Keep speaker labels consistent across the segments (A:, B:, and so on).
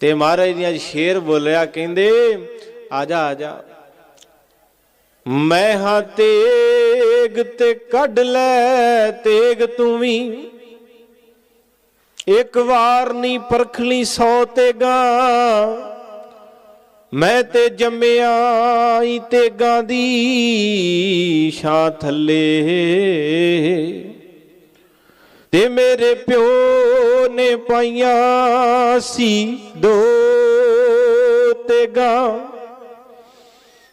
A: ਤੇ ਮਹਾਰਾਜ ਦੀਆਂ ਸ਼ੇਰ ਬੋਲਿਆ, ਕਹਿੰਦੇ ਆ ਜਾ ਆ ਜਾ ਮੈਂ ਹਾਂ ਤੇਗ ਤੇ ਕੱਢ ਲੈ, ਤੇਗ ਤੂੰ ਵੀ। ਇੱਕ ਵਾਰ ਨਹੀਂ ਪਰਖ ਲਈ ਸੌ ਤੇਗਾ। ਮੈਂ ਤੇ ਜੰਮਿਆ ਈ ਤੇਗਾਂ ਦੀ ਛਾਂ ਥੱਲੇ। ਤੇ ਮੇਰੇ ਪਿਓ ਨੇ ਪਾਈਆਂ ਸੀ ਦੋ ਤੇ ਗਾਂ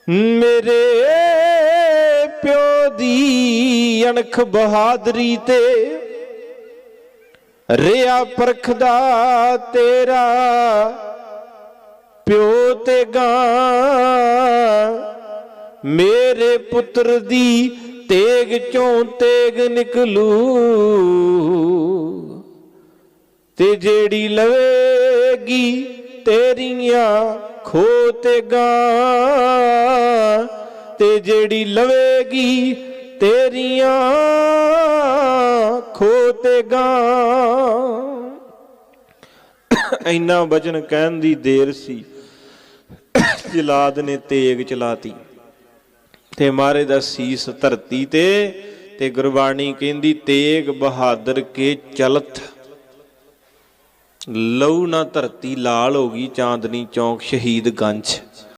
A: ਮੇਰੇ ਪਿਓ ਦੀ ਅਣਖ ਬਹਾਦਰੀ ਤੇ ਰਿਆ ਪਰਖਦਾ ਤੇਰਾ ਪਿਓ ਤੇ ਗਾਂ ਮੇਰੇ ਪੁੱਤਰ ਦੀ ਤੇਗ ਚੋਂ ਤੇਗ ਨਿਕਲੂ। ਤੇ ਜਿਹੜੀ ਲਵੇਗੀ ਤੇਰੀਆਂ ਖੋ ਤੇ ਗਾਂ। ਤੇ ਜਿਹੜੀ ਲਵੇਗੀ ਤੇਰੀਆਂ ਖੋ ਤੇ ਗਾਂ। ਇੰਨਾ ਵਚਨ ਕਹਿਣ ਦੀ ਦੇਰ ਸੀ ਜਲਾਦ ਨੇ ਤੇਗ ਚਲਾਤੀ। ਤੇ ਮਾਰੇ ਦਾ ਸੀਸ ਧਰਤੀ ਤੇ ਤੇ ਗੁਰਬਾਣੀ ਕਹਿੰਦੀ, ਤੇਗ ਬਹਾਦਰ ਕੇ ਚਲਤ। ਲਹੂ ਨਾ ਧਰਤੀ ਲਾਲ ਹੋ ਗਈ ਚਾਂਦਨੀ ਚੌਂਕ ਸ਼ਹੀਦ ਗੰਜ।